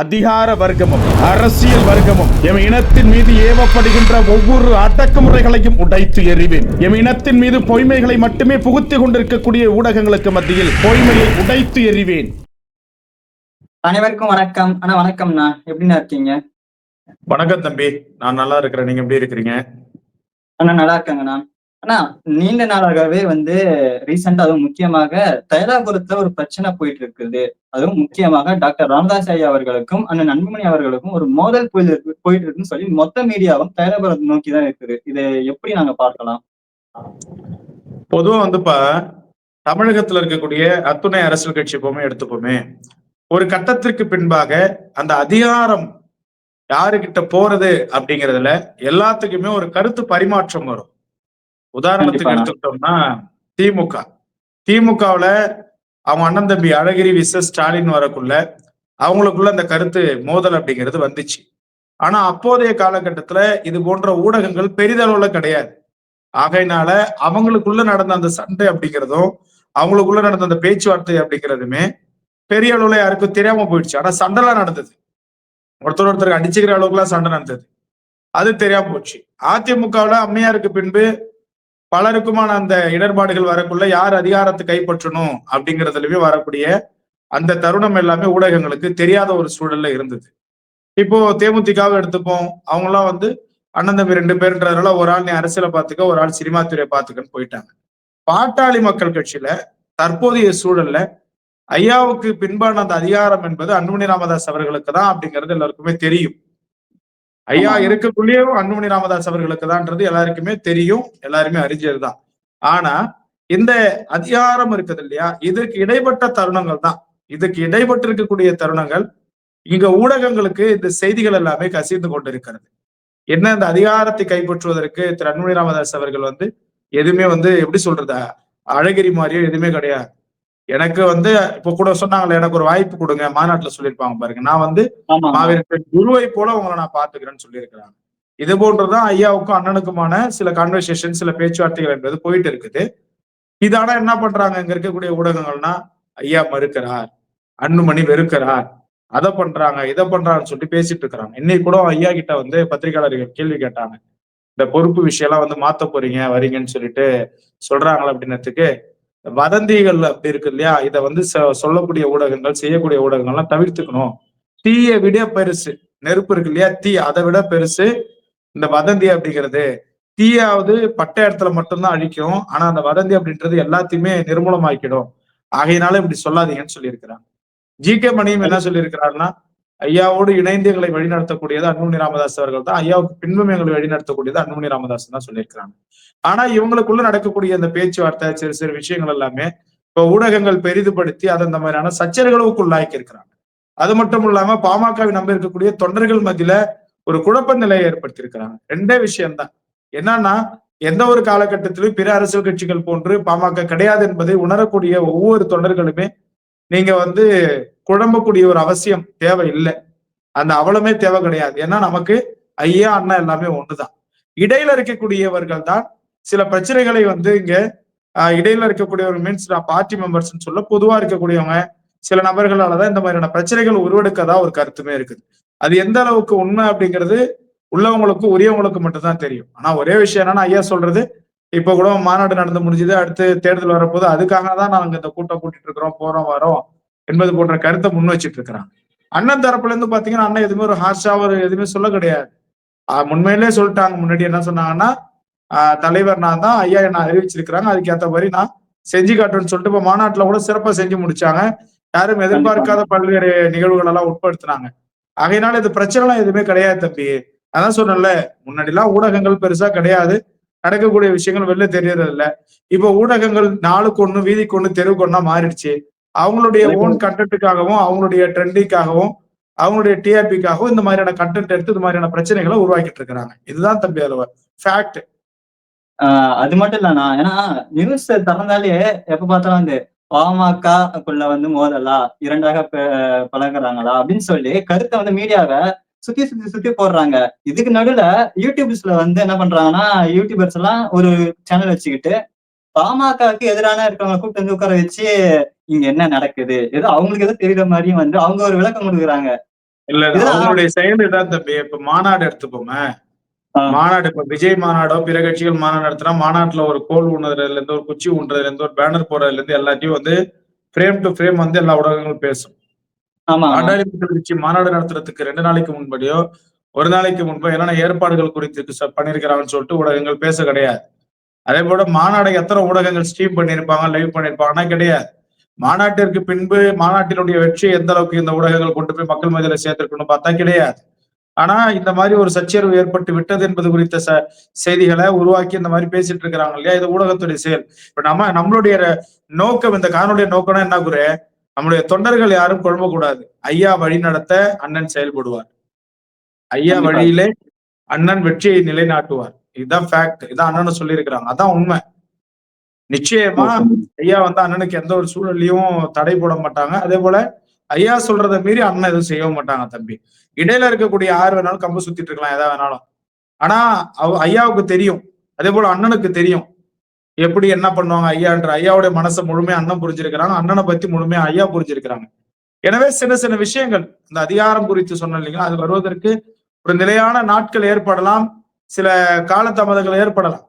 அதிகார வர்க்கமும் அரசியல் வர்க்கமும் எம் இனத்தின் மீது ஏவப்படுகின்ற ஒவ்வொரு அடக்குமுறைகளையும் உடைத்து எறிவேன். எம் இனத்தின் மீது பொய்மைகளை மட்டுமே புகுத்திக் கொண்டிருக்கக்கூடிய ஊடகங்களுக்கு மத்தியில் பொய்மையை உடைத்து எறிவேன். அனைவருக்கும் வணக்கம். அண்ணா வணக்கம்ண்ணா. எப்படிண்ணா இருக்கீங்க? வணக்கம் தம்பி. நான் நல்லா இருக்கிறேன். நீங்க எப்படி இருக்கிறீங்க? அண்ணா நல்லா இருக்காங்கண்ணா. ஆனா நீண்ட நாளாகவே வந்து ரீசெண்டா அதுவும் முக்கியமாக தைலாபுரத்துல ஒரு பிரச்சனை போயிட்டு இருக்குது அதுவும் முக்கியமாக டாக்டர் ராமதாஸ் ஐயா அவர்களுக்கும் அண்ணன் நண்பமணி அவர்களுக்கும் ஒரு மோதல் போயிட்டு போயிட்டு இருக்குன்னு சொல்லி மொத்த மீடியாவும் தைலாபுரத்தை நோக்கி தான் இருக்குது. இதை எப்படி நாங்க பார்க்கலாம்? பொதுவா வந்துப்பா தமிழகத்துல இருக்கக்கூடிய அத்துணை அரசியல் கட்சி எப்பவுமே எடுத்துப்போமே. ஒரு கட்டத்திற்கு பின்பாக அந்த அதிகாரம் யாருகிட்ட போறது அப்படிங்கிறதுல எல்லாத்துக்குமே ஒரு கருத்து பரிமாற்றம் வரும். உதாரணத்துக்கு. எடுத்துக்கிட்டோம்னா திமுக. திமுகவுல அவங்க அண்ணன் தம்பி அழகிரி விசஸ் ஸ்டாலின் வரக்குள்ள அவங்களுக்குள்ள அந்த கருத்து மோதல் அப்படிங்கிறது வந்துச்சு. ஆனா அப்போதைய காலகட்டத்துல இது போன்ற ஊடகங்கள் பெரிதளவுல கிடையாது. ஆகையினால அவங்களுக்குள்ள நடந்த அந்த சண்டை அப்படிங்கிறதும் அவங்களுக்குள்ள நடந்த அந்த பேச்சுவார்த்தை அப்படிங்கிறதுமே பெரிய அளவுல யாருக்கும் தெரியாம போயிடுச்சு. ஆனா சண்டைலாம் நடந்தது. ஒருத்தர் ஒருத்தருக்கு அடிச்சுக்கிற அளவுக்குலாம் சண்டை நடந்தது. அது தெரியாம போச்சு. அதிமுகவுல அம்மையாருக்கு பின்பு பலருக்குமான அந்த இடர்பாடுகள் வரக்குள்ள யார் அதிகாரத்தை கைப்பற்றணும் அப்படிங்கிறதுலயுமே வரக்கூடிய அந்த தருணம் எல்லாமே ஊடகங்களுக்கு தெரியாத ஒரு சூழல்ல இருந்தது. இப்போ தேமுதிகவை எடுத்துப்போம். அவங்களாம் வந்து அண்ணன் தம்பி ரெண்டு பேருன்றதுனால ஒரு ஆள் நீ அரசியலை பார்த்துக்க ஒரு ஆள் சினிமா துறையை பார்த்துக்கன்னு போயிட்டாங்க. பாட்டாளி மக்கள் கட்சியில தற்போதைய சூழல்ல ஐயாவுக்கு பின்பான அந்த அதிகாரம் என்பது அன்புமணி ராமதாஸ் அவர்களுக்கு தான் அப்படிங்கிறது எல்லாருக்குமே தெரியும். ஐயா. இருக்கக்குள்ளேயும் அன்புமணி ராமதாஸ் அவர்களுக்கு தான்ன்றது எல்லாருக்குமே தெரியும் எல்லாருமே அறிஞ்சதுதான். ஆனா இந்த அதிகாரம் இருக்குது இல்லையா? இதற்கு இடைப்பட்ட தருணங்கள் தான் இதுக்கு இடைப்பட்டு இருக்கக்கூடிய தருணங்கள் இங்க ஊடகங்களுக்கு இந்த செய்திகள் எல்லாமே கசிந்து கொண்டிருக்கிறது. என்ன இந்த அதிகாரத்தை கைப்பற்றுவதற்கு திரு அன்புமணி ராமதாஸ் அவர்கள் வந்து எதுவுமே வந்து எப்படி சொல்றது அழகிரி மாதிரியோ எதுவுமே கிடையாது. எனக்கு வந்து இப்ப கூட சொன்னாங்களே எனக்கு ஒரு வாய்ப்பு கொடுங்க மாநாட்டுல சொல்லியிருப்பாங்க பாருங்க. நான் வந்து ஆமா மாவீரன் குருவை போல உங்களை நான் பாத்துக்கிறேன்னு சொல்லியிருக்கிறாங்க. இது போன்றுதான் ஐயாவுக்கும் அண்ணனுக்குமான சில கான்வர்சேஷன் சில பேச்சுவார்த்தைகள் என்பது போயிட்டு இருக்குது. இது ஆனா என்ன பண்றாங்க? இங்க இருக்கக்கூடிய ஊடகங்கள்னா ஐயா மறுக்கிறார் அன்புமணி வெறுக்கிறார் அதை பண்றாங்க இதை பண்றாங்கன்னு சொல்லிட்டு பேசிட்டு இருக்கிறாங்க. இன்னைக்கு கூட ஐயா கிட்ட வந்து பத்திரிகையாளர்கள் கேள்வி கேட்டாங்க. இந்த பொறுப்பு விஷயம் எல்லாம் வந்து மாத்த போறீங்க வரீங்கன்னு சொல்லிட்டு சொல்றாங்களா அப்படின்னதுக்கு வதந்திகள் அப்படி இருக்கு இல்லையா? இதை வந்து சொல்லக்கூடிய ஊடகங்கள் செய்யக்கூடிய ஊடகங்கள்லாம் தவிர்த்துக்கணும். தீயை விட பெருசு. நெருப்பு இருக்கு இல்லையா? தீ. அதை விட பெருசு. இந்த வதந்தி அப்படிங்கிறது. தீயாவது பட்ட இடத்துல மட்டும்தான் அழிக்கும். ஆனா அந்த வதந்தி அப்படின்றது எல்லாத்தையுமே நிர்மூலமாக்கிடும். ஆகையினால இப்படி சொல்லாதீங்கன்னு சொல்லியிருக்கிறாங்க. ஜி கே மணியும் என்ன சொல்லியிருக்கிறாருன்னா ஐயாவோடு இணைந்து எங்களை வழிநடத்தக்கூடியது அன்புமணி ராமதாஸ் அவர்கள் தான். ஐயாவுக்கு பின்பும் எங்களை வழிநடத்தக்கூடியது அன்புமணி ராமதாஸ் தான் சொல்லியிருக்கிறாங்க. ஆனா இவங்களுக்குள்ள நடக்கக்கூடிய அந்த பேச்சுவார்த்தை சிறு சிறு விஷயங்கள் எல்லாமே இப்ப ஊடகங்கள் பெரிதுபடுத்தி அதை அந்த மாதிரியான சச்சரவுகளுக்கு உள்ளாக்கி இருக்கிறாங்க அது மட்டும் இல்லாம பாமகவை நம்ப இருக்கக்கூடிய தொண்டர்கள் மத்தியில ஒரு குழப்ப நிலையை ஏற்படுத்தி இருக்கிறாங்க ரெண்டே விஷயம்தான். என்னன்னா எந்த ஒரு காலகட்டத்திலும் பிற அரசியல் கட்சிகள் போன்று பாமக கிடையாது என்பதை உணரக்கூடிய ஒவ்வொரு தொண்டர்களுமே நீங்க வந்து குழம்பக்கூடிய ஒரு அவசியம் தேவை இல்லை அந்த அவலமே தேவை கிடையாது. ஏன்னா நமக்கு ஐயா அண்ணா எல்லாமே ஒண்ணுதான். இடையில இருக்கக்கூடியவர்கள் தான் சில பிரச்சனைகளை வந்து இங்க இடையில இருக்கக்கூடியவர்கள் மீன்ஸ் பார்ட்டி மெம்பர்ஸ் சொல்ல பொதுவா இருக்கக்கூடியவங்க சில நபர்களாலதான் இந்த மாதிரியான பிரச்சனைகள் உருவெடுக்கதா ஒரு கருத்துமே இருக்குது. அது எந்த அளவுக்கு உண்மை அப்படிங்கிறது உள்ளவங்களுக்கு உரியவங்களுக்கு மட்டும்தான் தெரியும். ஆனா ஒரே விஷயம் என்னன்னா ஐயா சொல்றது இப்ப கூட மாநாடு நடந்து முடிஞ்சது அடுத்து தேர்தல் வரப்போது அதுக்காக தான் நாங்க இந்த கூட்டம் கூட்டிட்டு இருக்கிறோம் போறோம் வரோம். என்பது போன்ற கருத்தை முன் வச்சிட்டு இருக்கிறாங்க அண்ணன் தரப்புல இருந்து பாத்தீங்கன்னா அண்ணன் எதுவுமே ஒரு ஹார்ஷா ஒரு எதுவுமே சொல்ல கிடையாது. முன்மையிலே சொல்லிட்டாங்க. முன்னாடி என்ன சொன்னாங்கன்னா தலைவர் நான் தான் ஐயா என்ன அறிவிச்சிருக்கிறாங்க. அதுக்கு ஏத்த மாதிரி நான் செஞ்சு காட்டுறேன்னு சொல்லிட்டு இப்ப மாநாட்டுல கூட சிறப்பா செஞ்சு முடிச்சாங்க. யாரும் எதிர்பார்க்காத பல்வேறு நிகழ்வுகள் எல்லாம் உட்படுத்தினாங்க. ஆகையினால இது பிரச்சனை எல்லாம் எதுவுமே கிடையாது தம்பி. அதான் சொன்னேன்ல முன்னாடி எல்லாம் ஊடகங்கள் பெருசா கிடையாது. நடக்கக்கூடிய விஷயங்கள் வெளில தெரியறது இல்ல இப்ப ஊடகங்கள் நாளுக்கு ஒண்ணு வீதிக்கு ஒண்ணு தெருவுக்கு ஒண்ணா மாறிடுச்சு. அவங்களுடைய ஓன் கண்டென்ட்டுக்காகவும் அவங்களுடைய ட்ரெண்டிங்காகவும் அவங்களுடைய டிஆர்பிக்காகவும் இந்த மாதிரியான கண்டென்ட் எடுத்து இந்த மாதிரியான பிரச்சனைகளை உருவாக்கிட்டு இருக்கிறாங்க. இதுதான் தம்பி அளவு ஃபேக்ட் அது மட்டும் இல்லண்ணா ஏன்னா நியூஸ் திறந்தாலே எப்ப பார்த்தாலும் வந்து பாமகக்குள்ள வந்து மோதலா இரண்டாக பழகுறாங்களா அப்படின்னு சொல்லி கருத்தை வந்து மீடியாவை சுத்தி சுத்தி சுத்தி போடுறாங்க. இதுக்கு நடுவுல யூடியூப்ஸ்ல வந்து என்ன பண்றாங்கன்னா யூடியூபர்ஸ் எல்லாம் ஒரு சேனல் வச்சுக்கிட்டு பாமகவுக்கு எதிரான இருக்கவங்க கூப்பிட்டு வந்து உட்கார வச்சு இங்க என்ன நடக்குது? ஏதோ அவங்களுக்கு ஏதோ தெரியுற மாதிரியும் வந்து அவங்க ஒரு விளக்கம் கொடுக்குறாங்க. இல்ல அவங்களுடைய செயல் இதான் தம்பி. இப்ப மாநாடு எடுத்துப்போமே. மாநாடு இப்ப விஜய் மாநாடோ பிற கட்சிகள் மாநாடு நடத்தினா மாநாட்டுல ஒரு கோல் ஊன்றதுல இருந்து ஒரு குச்சி ஊன்றதுல இருந்து ஒரு பேனர் போடுறதுல இருந்து எல்லாத்தையும் வந்து ஃப்ரேம் டு ஃப்ரேம் வந்து எல்லா ஊடகங்களும் பேசும். கட்சி மாநாடு நடத்துறதுக்கு ரெண்டு நாளைக்கு முன்படியோ ஒரு நாளைக்கு முன்போ என்னென்ன ஏற்பாடுகள் குறித்து பண்ணிருக்கிறாங்கன்னு சொல்லிட்டு ஊடகங்கள் பேச கிடையாது. அதே போல மாநாடை எத்தனை ஊடகங்கள் ஸ்ட்ரீம் பண்ணிருப்பாங்க லைவ் பண்ணிருப்பாங்கன்னா கிடையாது. மாநாட்டிற்கு பின்பு மாநாட்டினுடைய வெற்றியை எந்த அளவுக்கு இந்த ஊடகங்கள் கொண்டு போய் மக்கள் மத்தியில சேர்த்திருக்கணும் பார்த்தா கிடையாது. ஆனா இந்த மாதிரி ஒரு சச்சரவு ஏற்பட்டு விட்டது என்பது குறித்த ச செய்திகளை உருவாக்கி இந்த மாதிரி பேசிட்டு இருக்கிறாங்க இல்லையா? இது ஊடகத்துடைய செயல். இப்ப நம்ம நம்மளுடைய நோக்கம் இந்த காணொலிய நோக்கம்னா என்ன குரு? நம்மளுடைய தொண்டர்கள் யாரும் குழம்பக்கூடாது ஐயா வழி நடத்த அண்ணன் செயல்படுவார். ஐயா. வழியிலே அண்ணன் வெற்றியை நிலைநாட்டுவார். இதுதான் ஃபேக்ட் இதான் அண்ணன் சொல்லியிருக்கிறாங்க. அதான் உண்மை. நிச்சயமா ஐயா வந்து அண்ணனுக்கு எந்த ஒரு சூழல்லையும் தடை போட மாட்டாங்க. அதே போல ஐயா சொல்றதை மீறி அண்ணன் எதுவும் செய்யவும் மாட்டாங்க தம்பி. இடையில இருக்கக்கூடிய யார் வேணாலும் கம்பு சுத்திட்டு இருக்கலாம் எதா வேணாலும். ஆனா அவ ஐயாவுக்கு தெரியும். அதே போல அண்ணனுக்கு தெரியும். எப்படி என்ன பண்ணுவாங்க ஐயான்ற ஐயாவுடைய மனசை முழுமையா அண்ணன் புரிஞ்சிருக்கிறாங்க. அண்ணனை பத்தி முழுமையா ஐயா புரிஞ்சிருக்கிறாங்க. எனவே சின்ன சின்ன விஷயங்கள் இந்த அதிகாரம் குறித்து சொன்ன இல்லைங்களா? அது வருவதற்கு ஒரு நிலையான நாட்கள் ஏற்படலாம். சில காலதாமதங்கள் ஏற்படலாம்.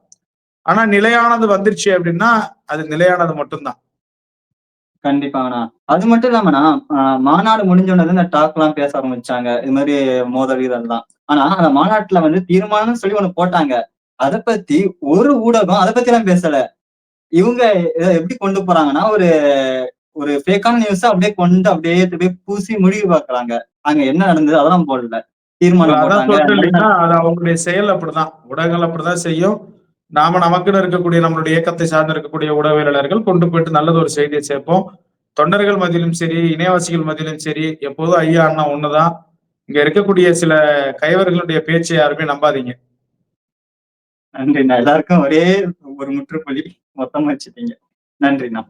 ஆனா நிலையானது வந்துருச்சு அப்படின்னா அது நிலையானது மட்டும்தான். கண்டிப்பாங்கண்ணா. அது மட்டும் இல்லாமண்ணா மாநாடு முடிஞ்ச உடனே இந்த டாக் எல்லாம் பேச ஆரம்பிச்சாங்க. இது மாதிரி மோதல் இதெல்லாம் ஆனா அந்த மாநாட்டுல வந்து தீர்மானம் சொல்லி ஒண்ணு போட்டாங்க. அத பத்தி ஒரு ஊடகம் அதை பத்தி எல்லாம் பேசல. இவங்க இதை எப்படி கொண்டு போறாங்கன்னா ஒரு ஒரு ஃபேக்கான நியூஸ் அப்படியே கொண்டு அப்படியே போய் பூசி முடிவு பார்க்கறாங்க அங்க என்ன நடந்தது அதெல்லாம் போடல. தீர்மானம் அவங்களுடைய செயல் அப்படிதான். ஊடகங்கள் அப்படிதான் செய்யும். நாம நமக்குன்னு இருக்கக்கூடிய நம்மளுடைய இயக்கத்தை சார்ந்து இருக்கக்கூடிய உடவியலாளர்கள் கொண்டு போயிட்டு நல்லது ஒரு செய்தியை சேர்ப்போம். தொண்டர்கள் மத்தியிலும் சரி இணையவாசிகள் மத்தியிலும் சரி எப்போதும் ஐயா அண்ணா ஒண்ணுதான் இங்க இருக்கக்கூடிய சில கைவர்களுடைய பேச்சை யாருமே நம்பாதீங்க. நன்றிண்ணா. எல்லாருக்கும் ஒரே ஒரு முற்றுப்புள்ளி மொத்தமா வச்சுட்டீங்க. நன்றிண்ணா.